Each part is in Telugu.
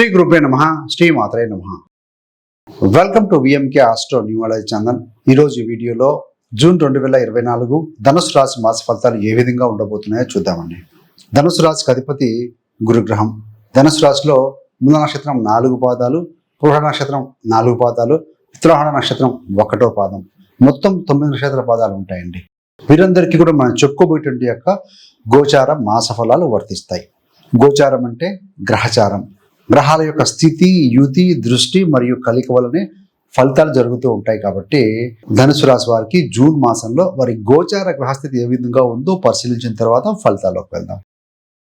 శ్రీ గురుపే నమ శ్రీ మాత్రే నమ. Welcome to VMK astro numerology Chandan ఈరోజు వీడియోలో జూన్ రెండు వేల ఇరవై నాలుగు ధనుసు రాశి మాస ఫలితాలు ఏ విధంగా ఉండబోతున్నాయో చూద్దామండి. ధనుసు రాశికి అధిపతి గురుగ్రహం. ధనుసు రాశిలో మూల నక్షత్రం నాలుగు పాదాలు పూర్ణ నక్షత్రం నాలుగు పాదాలు ఉత్తరాహణ నక్షత్రం ఒకటో పాదం. మొత్తం తొమ్మిది నక్షత్ర పాదాలు ఉంటాయండి. వీరందరికీ కూడా మనం చెప్పుకోబోయేటువంటి యొక్క గోచార మాస ఫలాలు వర్తిస్తాయి. గోచారం అంటే గ్రహచారం. గ్రహాల యొక్క స్థితి యుతి దృష్టి మరియు కలిక వలనే ఫలితాలు జరుగుతూ ఉంటాయి కాబట్టి ధనుసు రాశి వారికి జూన్ మాసంలో వారి గోచార గ్రహస్థితి ఏ విధంగా ఉందో పరిశీలించిన తర్వాత ఫలితాల్లోకి వెళ్దాం.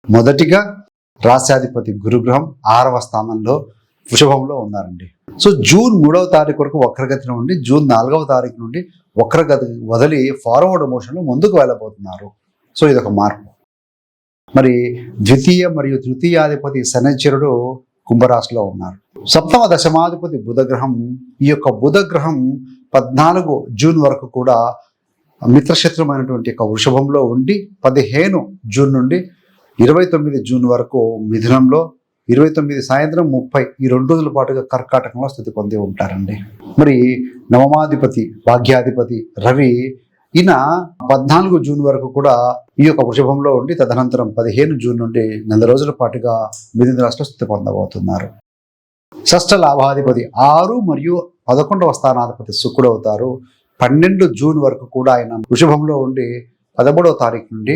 మొదటిగా రాశ్యాధిపతి గురుగ్రహం ఆరవ స్థానంలో వృషభంలో ఉన్నారండి. సో జూన్ మూడవ తారీఖు వరకు వక్రగతి నుండి జూన్ నాలుగవ తారీఖు నుండి వక్రగతి వదిలి ఫార్వర్డ్ మోషన్లో ముందుకు వెళ్ళబోతున్నారు. సో ఇదొక మార్పు. మరి ద్వితీయ మరియు తృతీయాధిపతి శనిచరుడు కుంభరాశిలో ఉన్నారు. సప్తమ దశమాధిపతి బుధగ్రహం ఈ యొక్క బుధగ్రహం పద్నాలుగు జూన్ వరకు కూడా మిత్రశత్రుమైనటువంటి యొక్క వృషభంలో ఉండి పదిహేను జూన్ నుండి ఇరవై తొమ్మిది జూన్ వరకు మిథునంలో ఇరవై తొమ్మిది సాయంత్రం ముప్పై ఈ రెండు రోజుల పాటుగా కర్కాటకంలో స్థితి పొంది ఉంటారండి. మరి నవమాధిపతి భాగ్యాధిపతి రవి ఈయన పద్నాలుగు జూన్ వరకు కూడా ఈ యొక్క వృషభంలో ఉండి తదనంతరం పదిహేను జూన్ నుండి నెల రోజుల పాటుగా మిథున రాశిలో స్థితి పొందబోతున్నారు. షష్ట లాభాధిపతి ఆరు మరియు పదకొండవ స్థానాధిపతి శుక్రుడు అవుతారు. పన్నెండు జూన్ వరకు కూడా ఆయన వృషభంలో ఉండి పదమూడవ తారీఖు నుండి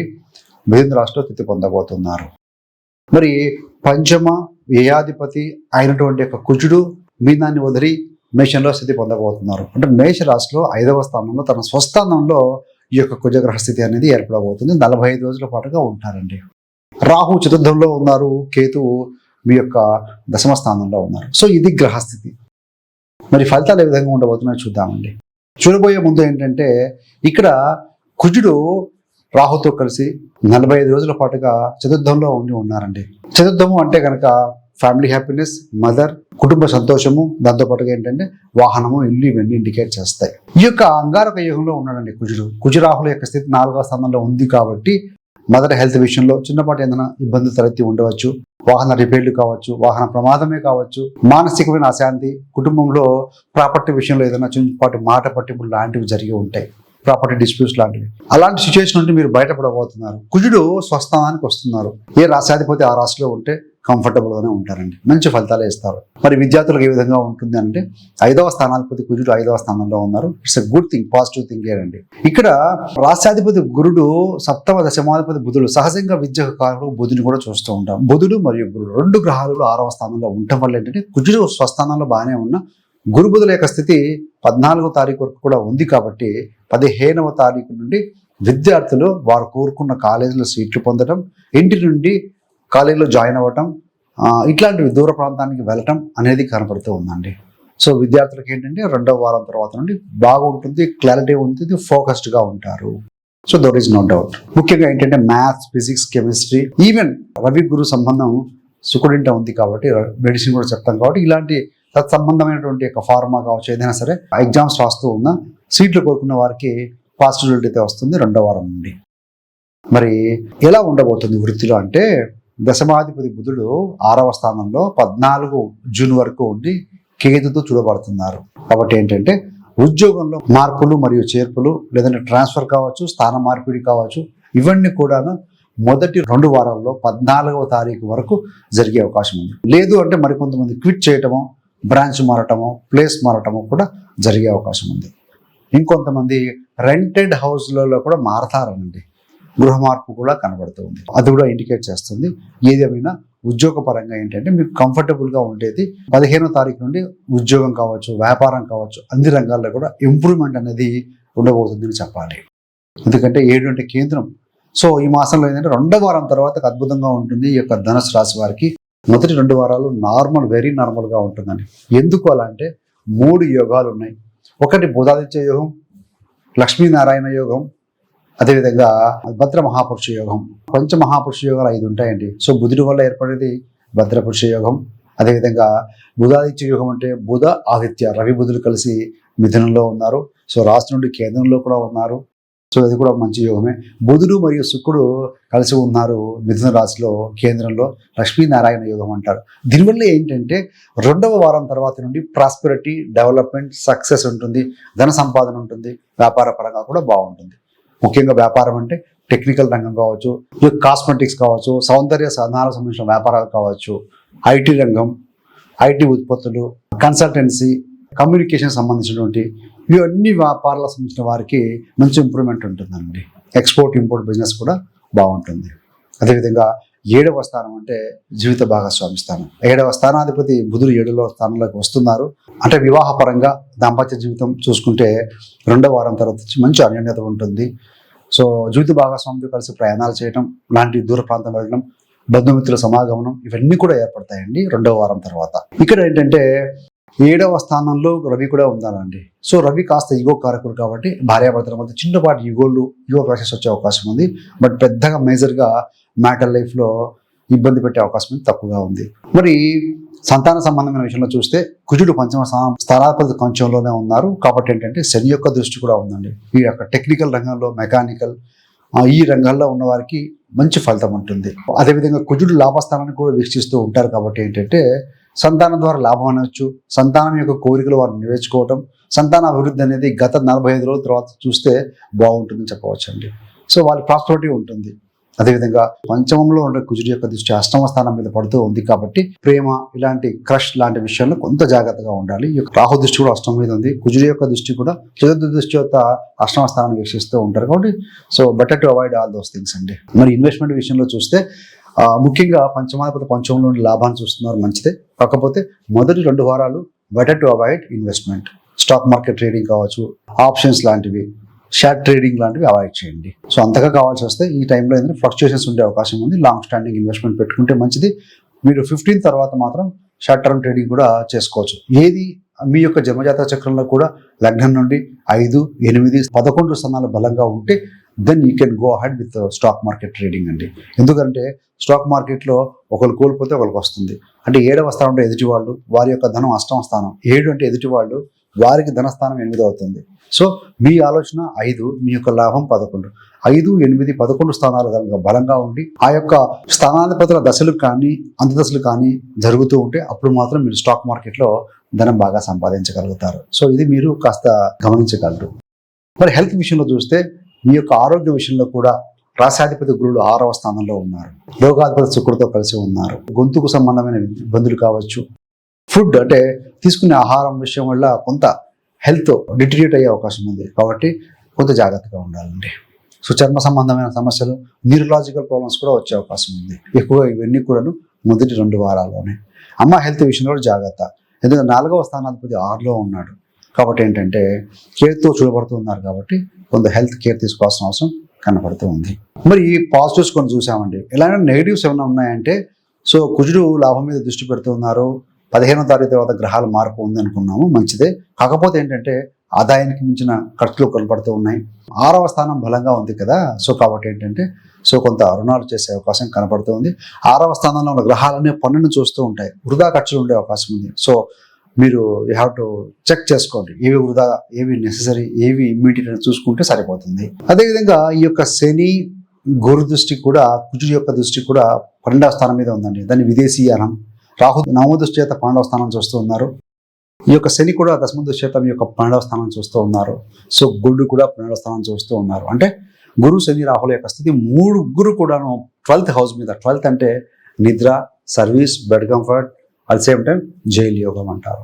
మిథున రాశిలో స్థితి పొందబోతున్నారు. మరి పంచమ వ్యయాధిపతి అయినటువంటి యొక్క కుజుడు మీనాన్ని వదిలి మేషంలో స్థితి పొందబోతున్నారు. అంటే మేషరాశిలో ఐదవ స్థానంలో తన స్వస్థానంలో ఈ యొక్క కుజగ్రహ స్థితి అనేది ఏర్పడబోతుంది. నలభై ఐదు రోజుల పాటుగా ఉంటారండి. రాహు చతుర్థంలో ఉన్నారు. కేతువు మీ యొక్క దశమ స్థానంలో ఉన్నారు. సో ఇది గ్రహస్థితి మరి ఫలితాలు ఏ విధంగా ఉండబోతున్నాయో చూద్దామండి. చూడబోయే ముందు ఏంటంటే ఇక్కడ కుజుడు రాహుతో కలిసి నలభై ఐదు రోజుల పాటుగా చతుర్థంలో ఉండి ఉన్నారండి. చతుర్థము అంటే కనుక ఫ్యామిలీ హ్యాపీనెస్ మదర్ కుటుంబ సంతోషము దాంతోపాటుగా ఏంటంటే వాహనము ఇల్లు ఇవన్నీ ఇండికేట్ చేస్తాయి. ఈ యొక్క అంగారక యుగంలో ఉన్నాడండి కుజుడు. కుజురాహుల యొక్క స్థితి నాలుగవ స్థానంలో ఉంది కాబట్టి మదర్ హెల్త్ విషయంలో చిన్నపాటి ఏదైనా ఇబ్బందులు తలెత్తి ఉండవచ్చు. వాహన రిపేర్లు కావచ్చు వాహన ప్రమాదమే కావచ్చు మానసికమైన అశాంతి కుటుంబంలో ప్రాపర్టీ విషయంలో ఏదైనా చిన్నపాటి మాట పట్టింపులు లాంటివి జరిగి ఉంటాయి. ప్రాపర్టీ డిస్ప్యూట్స్ లాంటివి. అలాంటి సిచ్యువేషన్ నుండి మీరు బయటపడబోతున్నారు. కుజుడు స్వస్థానానికి వస్తున్నారు. ఏ రాశాధిపతి ఆ రాశిలో ఉంటే కంఫర్టబుల్గానే ఉంటారండి. మంచి ఫలితాలు ఇస్తారు. మరి విద్యార్థులకు ఏ విధంగా ఉంటుంది అంటే ఐదవ స్థానాధిపతి కుజుడు ఐదవ స్థానంలో ఉన్నారు. It's a good thing positive thing అండి. ఇక్కడ రాష్ట్రాధిపతి గురుడు సప్తమ దశమాధిపతి బుధుడు సహజంగా విద్యకు కారుడు బుధుని కూడా చూస్తూ ఉంటాం. బుధుడు మరియు గురుడు రెండు గ్రహాలు ఆరవ స్థానంలో ఉండటం వల్ల ఏంటంటే కుజుడు స్వస్థానంలో బాగానే ఉన్న గురు బుధుల యొక్క స్థితి పద్నాలుగో తారీఖు వరకు కూడా ఉంది కాబట్టి పదిహేనవ తారీఖు నుండి విద్యార్థులు వారు కోరుకున్న కాలేజీలో సీట్లు పొందడం ఇంటి నుండి కాలేజీలో జాయిన్ అవ్వటం ఇట్లాంటివి దూర ప్రాంతానికి వెళ్ళటం అనేది కనపడుతూ ఉందండి. సో విద్యార్థులకు ఏంటంటే రెండవ వారం తర్వాత నుండి బాగుంటుంది క్లారిటీ ఉంటుంది ఫోకస్డ్గా ఉంటారు. So there is no doubt ముఖ్యంగా ఏంటంటే maths physics chemistry even Ravi గురు సంబంధం సుకుడింట ఉంది కాబట్టి మెడిసిన్ కూడా చెప్తాం కాబట్టి ఇలాంటి తత్సంబంధమైనటువంటి యొక్క ఫార్మా కావచ్చు ఏదైనా సరే ఎగ్జామ్స్ రాస్తూ ఉన్నా సీట్లు కోరుకున్న వారికి పాజిటివిటీ అయితే వస్తుంది రెండో వారం నుండి. మరి ఎలా ఉండబోతుంది వృత్తిలో అంటే దశమాధిపతి బుధుడు ఆరవ స్థానంలో పద్నాలుగు జూన్ వరకు ఉండి కేతుతో చూడబడుతున్నారు. కాబట్టి ఏంటంటే ఉద్యోగంలో మార్పులు మరియు చేర్పులు లేదంటే ట్రాన్స్ఫర్ కావచ్చు స్థాన మార్పిడి కావచ్చు ఇవన్నీ కూడాను మొదటి రెండు వారాల్లో పద్నాలుగవ తారీఖు వరకు జరిగే అవకాశం ఉంది. లేదు అంటే మరికొంతమంది క్విట్ చేయటమో బ్రాంచ్ మారటమో ప్లేస్ మారటమో కూడా జరిగే అవకాశం ఉంది. ఇంకొంతమంది రెంటెడ్ హౌస్లలో కూడా మారతారనండి. గృహ మార్పు కూడా కనబడుతుంది అది కూడా ఇండికేట్ చేస్తుంది. ఏదేమైనా ఉద్యోగపరంగా ఏంటంటే మీకు కంఫర్టబుల్గా ఉండేది. పదిహేనో తారీఖు నుండి ఉద్యోగం కావచ్చు వ్యాపారం కావచ్చు అన్ని రంగాల్లో కూడా ఇంప్రూవ్మెంట్ అనేది ఉండబోతుందని చెప్పాలి. ఎందుకంటే ఏడు అంటే కేంద్రం. సో ఈ మాసంలో ఏంటంటే రెండో వారం తర్వాత అద్భుతంగా ఉంటుంది. ఈ యొక్క ధనుసు రాశి వారికి మొదటి రెండు వారాలు నార్మల్ వెరీ నార్మల్గా ఉంటుందండి. ఎందుకు అలా అంటే మూడు యోగాలు ఉన్నాయి. ఒకటి బుధాదిత్య యోగం లక్ష్మీనారాయణ యోగం అదేవిధంగా భద్ర మహాపురుష యోగం. పంచ మహాపురుష యోగాలు ఐదు ఉంటాయండి. సో బుధుడి వల్ల ఏర్పడేది భద్రపురుష యోగం. అదేవిధంగా బుధాదిత్య యోగం అంటే బుధ ఆదిత్య రవి బుధులు కలిసి మిథునంలో ఉన్నారు. సో రాష్ట్రం నుండి కేంద్రంలో కూడా ఉన్నారు. సో అది కూడా మంచి యోగమే. బుధుడు మరియు శుక్రుడు కలిసి ఉన్నారు మిథున రాశిలో కేంద్రంలో. లక్ష్మీనారాయణ యోగం అంటారు. దీనివల్ల ఏంటంటే రెండవ వారం తర్వాత నుండి ప్రాస్పెరిటీ డెవలప్మెంట్ సక్సెస్ ఉంటుంది. ధన సంపాదన ఉంటుంది. వ్యాపార పరంగా కూడా బాగుంటుంది. ముఖ్యంగా వ్యాపారం అంటే టెక్నికల్ రంగం కావచ్చు కాస్మెటిక్స్ కావచ్చు సౌందర్య సాధనాలకు సంబంధించిన వ్యాపారాలు కావచ్చు ఐటీ రంగం ఐటీ ఉత్పత్తులు కన్సల్టెన్సీ కమ్యూనికేషన్ సంబంధించినటువంటి ఇవన్నీ వ్యాపారాలకు సంబంధించిన వారికి మంచి ఇంప్రూవ్మెంట్ ఉంటుందండి. ఎక్స్పోర్ట్ ఇంపోర్ట్ బిజినెస్ కూడా బాగుంటుంది. అదేవిధంగా ఏడవ స్థానం అంటే జీవిత భాగస్వామి స్థానం. ఏడవ స్థానాధిపతి బుధుడు ఏడవ స్థానంలోకి వస్తున్నారు. అంటే వివాహపరంగా దాంపత్య జీవితం చూసుకుంటే రెండవ వారం తర్వాత వచ్చి మంచి అన్యోన్యత ఉంటుంది. సో జీవిత భాగస్వామితో కలిసి ప్రయాణాలు చేయడం లాంటి దూర ప్రాంతం వెళ్ళడం బంధుమిత్రుల సమాగమనం ఇవన్నీ కూడా ఏర్పడతాయండి రెండవ వారం తర్వాత. ఇక్కడ ఏంటంటే ఏడవ స్థానంలో రవి కూడా ఉందానండి సో రవి కాస్త ఈగో కారకుడు కాబట్టి భార్యాభర్తల మధ్య చిన్నపాటి ఈగోలు ఈగో క్లాసెస్ వచ్చే అవకాశం ఉంది. బట్ పెద్దగా మేజర్గా మ్యాటర్ లైఫ్లో ఇబ్బంది పెట్టే అవకాశం తక్కువగా ఉంది. మరి సంతాన సంబంధమైన విషయంలో చూస్తే కుజుడు పంచమ స్థానం స్థానాధిపతి కొంచెంలోనే ఉన్నారు. కాబట్టి ఏంటంటే శని యొక్క దృష్టి కూడా ఉందండి. ఈ యొక్క టెక్నికల్ రంగంలో మెకానికల్ ఈ రంగాల్లో ఉన్న వారికి మంచి ఫలితం ఉంటుంది. అదేవిధంగా కుజుడు లాభస్థానాన్ని కూడా వీక్షిస్తూ ఉంటారు. కాబట్టి ఏంటంటే సంతానం ద్వారా లాభం అనవచ్చు సంతానం యొక్క కోరికలు వారు నెరవేర్చుకోవటం సంతాన అభివృద్ధి అనేది గత నలభై ఐదు రోజుల తర్వాత చూస్తే బాగుంటుందని చెప్పవచ్చండి. సో వాళ్ళ ప్రాస్పరిటీ ఉంటుంది. అదేవిధంగా పంచమంలో ఉండే కుజుడి యొక్క దృష్టి అష్టమ స్థానం మీద పడుతూ ఉంది కాబట్టి ప్రేమ ఇలాంటి క్రష్ లాంటి విషయంలో కొంత జాగ్రత్తగా ఉండాలి. ఈ యొక్క రాహు దృష్టి కూడా అష్టం మీద ఉంది. కుజుడి యొక్క దృష్టి కూడా చతుర్థ దృష్టి యొక్క అష్టమ స్థానాన్ని వీక్షిస్తూ ఉంటారు కాబట్టి so better to avoid all those things అండి. మరి ఇన్వెస్ట్మెంట్ విషయంలో చూస్తే ముఖ్యంగా పంచమాధిపతి పంచమంలో లాభాన్ని చూస్తున్నారు మంచిదే. కాకపోతే మొదటి రెండు వారాలు better to avoid investment. Stock market trading కావచ్చు ఆప్షన్స్ లాంటివి. షార్ట్ ట్రేడింగ్ లాంటివి అవాయిడ్ చేయండి. సో అంతగా కావాల్సి వస్తే ఈ టైంలో ఏంటంటే ఫ్లక్చుయేషన్స్ ఉండే అవకాశం ఉంది. లాంగ్ స్టాండింగ్ ఇన్వెస్ట్మెంట్ పెట్టుకుంటే మంచిది. మీరు ఫిఫ్టీన్ తర్వాత మాత్రం షార్ట్ టర్మ్ ట్రేడింగ్ కూడా చేసుకోవచ్చు. ఏది మీ యొక్క జన్మజాత చక్రంలో కూడా లగ్నం నుండి ఐదు ఎనిమిది పదకొండు స్థానాలు బలంగా ఉంటే then you can go ahead with stock market trading అండి. ఎందుకంటే స్టాక్ మార్కెట్లో ఒకరు కోల్పోతే ఒకరికి వస్తుంది. అంటే ఏడవ స్థానంలో ఎదుటి వాళ్ళు వారి యొక్క ధనం అష్టమ స్థానం. ఏడు అంటే ఎదుటి వాళ్ళు వారికి ధనస్థానం ఎనిమిది అవుతుంది. సో మీ ఆలోచన ఐదు మీ యొక్క లాభం పదకొండు. ఐదు ఎనిమిది పదకొండు స్థానాలు కనుక బలంగా ఉండి ఆ యొక్క స్థానాధిపతుల దశలు కానీ అంతదశలు కానీ జరుగుతూ ఉంటే అప్పుడు మాత్రం మీరు స్టాక్ మార్కెట్లో ధనం బాగా సంపాదించగలుగుతారు. సో ఇది మీరు కాస్త గమనించగలరు. మరి హెల్త్ విషయంలో చూస్తే మీ యొక్క ఆరోగ్య విషయంలో కూడా రాశాధిపతి గురుడు ఆరవ స్థానంలో ఉన్నారు. రోగాధిపతి శుక్రుడితో కలిసి ఉన్నారు. గొంతుకు సంబంధమైన ఇబ్బందులు కావచ్చు ఫుడ్ అంటే తీసుకునే ఆహారం విషయం వల్ల కొంత హెల్త్ డిటరియేట్ అయ్యే అవకాశం ఉంది. కాబట్టి కొంత జాగ్రత్తగా ఉండాలండి. సో చర్మ సంబంధమైన సమస్యలు న్యూరలాజికల్ ప్రాబ్లమ్స్ కూడా వచ్చే అవకాశం ఉంది. ఎక్కువగా ఇవన్నీ కూడాను మొదటి రెండు వారాల్లోనే. అమ్మ హెల్త్ విషయంలో కూడా జాగ్రత్త. ఎందుకంటే నాలుగవ స్థానాధిపతి ఆరులో ఉన్నాడు. కాబట్టి ఏంటంటే కేర్తో చూడబడుతున్నారు కాబట్టి కొంత హెల్త్ కేర్ తీసుకోవాల్సిన అవసరం కనపడుతూ ఉంది. మరి ఈ పాజిటివ్స్ కొన్ని చూసామండి. ఎలాంటి నెగిటివ్స్ ఏమైనా ఉన్నాయంటే సో కుజుడు లాభం మీద దృష్టి పెడుతున్నారు పదిహేనో తారీఖు తర్వాత గ్రహాల మార్పు ఉంది అనుకున్నాము మంచిదే. కాకపోతే ఏంటంటే ఆదాయానికి మించిన ఖర్చులు కనపడుతూ ఉన్నాయి. ఆరవ స్థానం బలంగా ఉంది కదా. సో కాబట్టి ఏంటంటే సో కొంత రుణాలు చేసే అవకాశం కనపడుతుంది ఆరవ స్థానంలో ఉన్న గ్రహాలనే పన్నును చూస్తూ ఉంటాయి. వృధా ఖర్చులు ఉండే అవకాశం ఉంది. సో మీరు యూ హ్యావ్ టు చెక్ చేసుకోండి. ఏవి వృధా ఏవి నెససరీ ఏవి ఇమ్మీడియట్ అని చూసుకుంటే సరిపోతుంది. అదేవిధంగా ఈ యొక్క శని గురు దృష్టి కూడా కుజుడి యొక్క దృష్టి కూడా పన్నెండవ స్థానం మీద ఉందండి. దాన్ని విదేశీయానం రాహు నవమ దృష్టి చేత పన్నెండవ స్థానం చూస్తూ ఉన్నారు. ఈ యొక్క శని కూడా దశమ దృష్టి చేత మీ యొక్క పన్నెండవ స్థానం చూస్తూ ఉన్నారు. సో గురుడు కూడా పన్నెండవ స్థానం చూస్తూ ఉన్నారు. అంటే గురు శని రాహుల యొక్క స్థితి మూడు గురు కూడాను ట్వెల్త్ హౌస్ మీద. ట్వెల్త్ అంటే నిద్ర service bed comfort at same time jail యోగం అంటారు.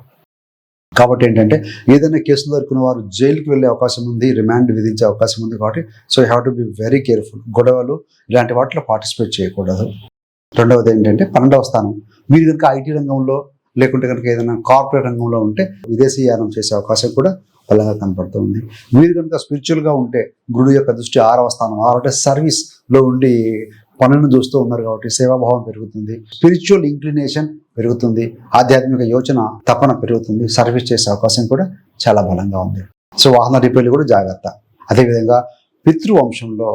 కాబట్టి ఏంటంటే ఏదైనా కేసులు దొరికిన వారు జైలుకి వెళ్ళే అవకాశం ఉంది రిమాండ్ విధించే అవకాశం ఉంది కాబట్టి so you have to be very careful. గొడవలు ఇలాంటి వాటిలో పార్టిసిపేట్ చేయకూడదు. రెండవది ఏంటంటే పన్నెండవ స్థానం. మీరు కనుక ఐటీ రంగంలో లేకుంటే కనుక ఏదైనా కార్పొరేట్ రంగంలో ఉంటే విదేశీయానం చేసే అవకాశం కూడా బలంగా కనపడుతుంది మీరు కనుక స్పిరిచువల్గా ఉంటే గురుడు యొక్క దృష్టి ఆరవ స్థానం ఆరు సర్వీస్లో ఉండి పనులను చూస్తూ ఉన్నారు కాబట్టి సేవాభావం పెరుగుతుంది. స్పిరిచువల్ ఇంక్లినేషన్ పెరుగుతుంది. ఆధ్యాత్మిక యోచన తపన పెరుగుతుంది. సర్వీస్ చేసే అవకాశం కూడా చాలా బలంగా ఉంది. సో వాహన రిపేర్లు కూడా జాగ్రత్త. అదేవిధంగా పితృవంశంలో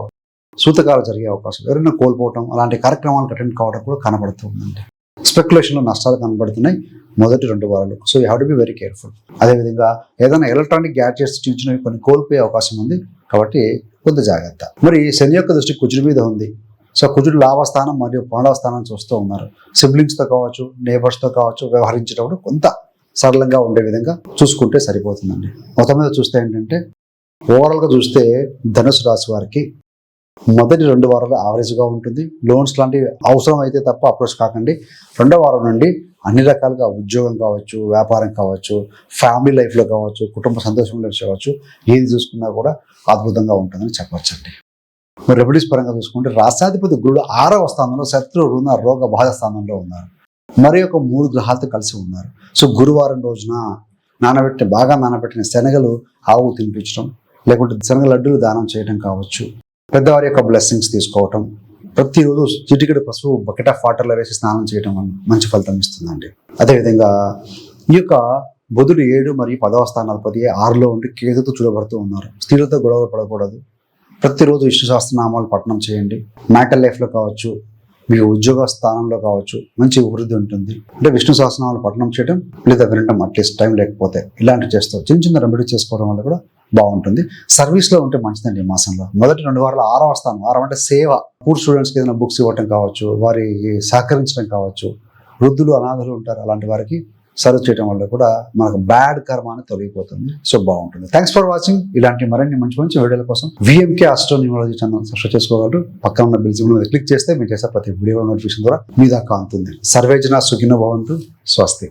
సూతకాలు జరిగే అవకాశం ఎవరైనా కోల్పోవటం అలాంటి కార్యక్రమాలకు అటెండ్ కావడం కూడా కనబడుతూ ఉందండి. స్పెక్యులేషన్లో నష్టాలు కనబడుతున్నాయి మొదటి రెండు వారాలు so you have to be very careful అదేవిధంగా ఏదైనా ఎలక్ట్రానిక్ గ్యాడ్జెట్స్ చూసినవి కొన్ని కోల్పోయే అవకాశం ఉంది కాబట్టి కొంత జాగ్రత్త. మరి శని యొక్క దృష్టి కుజుడి మీద ఉంది. సో కుజుడు లాభస్థానం మరియు పాండవ స్థానం చూస్తూ ఉన్నారు. సిబ్లింగ్స్తో కావచ్చు నేబర్స్తో కావచ్చు వ్యవహరించేటప్పుడు కొంత సరళంగా ఉండే విధంగా చూసుకుంటే సరిపోతుందండి. మొత్తం మీద చూస్తే ఏంటంటే ఓవరాల్గా చూస్తే ధనుసు రాశి వారికి మొదటి రెండు వారాలు యావరేజ్గా ఉంటుంది. లోన్స్ లాంటివి అవసరం అయితే తప్ప అప్రోచ్ కాకండి. రెండో వారం నుండి అన్ని రకాలుగా ఉద్యోగం కావచ్చు వ్యాపారం కావచ్చు ఫ్యామిలీ లైఫ్లో కావచ్చు కుటుంబ సంతోషంలో కావచ్చు ఏది చూసుకున్నా కూడా అద్భుతంగా ఉంటుందని చెప్పవచ్చండి. మరి రెమెడీస్ పరంగా చూసుకుంటే రాష్ట్రాధిపతి గురుడు ఆరవ స్థానంలో శత్రు రుణ రోగ బాధ స్థానంలో ఉన్నారు. మరి ఒక మూడు గ్రహాలతో కలిసి ఉన్నారు. సో గురువారం రోజున నానబెట్టిన బాగా నానబెట్టిన శనగలు ఆవు తినిపించడం లేకుంటే శనగ లడ్డూలు దానం చేయడం కావచ్చు. పెద్దవారి యొక్క బ్లెస్సింగ్స్ తీసుకోవటం ప్రతిరోజు చిటికెడు పసుపు బకెట్ ఆఫ్ వాటర్లో వేసి స్నానం చేయడం వల్ల మంచి ఫలితం ఇస్తుందండి. అదేవిధంగా ఈ యొక్క బుధుడు ఏడు మరియు పదవ స్థానాధిపతి ఆరులో ఉండి కేతుతో చూడబడుతూ ఉన్నారు. స్త్రీలతో గొడవలు పడకూడదు. ప్రతిరోజు విష్ణు సహస్రనామాలు పఠనం చేయండి. మ్యాటర్ లైఫ్లో కావచ్చు మీ ఉద్యోగ స్థానంలో కావచ్చు మంచి వృద్ధి ఉంటుంది. అంటే విష్ణు సహస్రనామాలు పఠనం చేయడం లేదా వినడం అట్లీస్ట్ టైం లేకపోతే ఇలాంటివి చేస్తాం చిన్న చిన్న రెమెడీ చేసుకోవడం వల్ల కూడా బాగుంటుంది. సర్వీస్లో ఉంటే మంచిదండి ఈ మాసంలో. మొదటి రెండు వారాలు ఆరవ స్థానం. ఆరవ అంటే సేవ. పూర్ స్టూడెంట్స్కి ఏదైనా బుక్స్ ఇవ్వటం కావచ్చు వారి సహకరించడం కావచ్చు వృద్ధులు అనాథులు ఉంటారు అలాంటి వారికి సర్వ్ చేయడం వల్ల కూడా మనకు బ్యాడ్ కర్మ అని తొలగిపోతుంది. సో బాగుంటుంది. థ్యాంక్స్ ఫర్ వాచింగ్ ఇలాంటి మరిన్ని మంచి మంచి వీడియోల కోసం విఎంకే ఆస్ట్రోన్యూమాలజీ ఛానల్ సబ్స్క్రైబ్ చేసుకోగలరు. పక్కన ఉన్న బిల్ మీద క్లిక్ చేస్తే మీరు చేసే ప్రతి వీడియో నోటిఫికేషన్ ద్వారా మీ దాకా అందుతుంది. సర్వేజన సుఖినో భవంతు స్వస్తి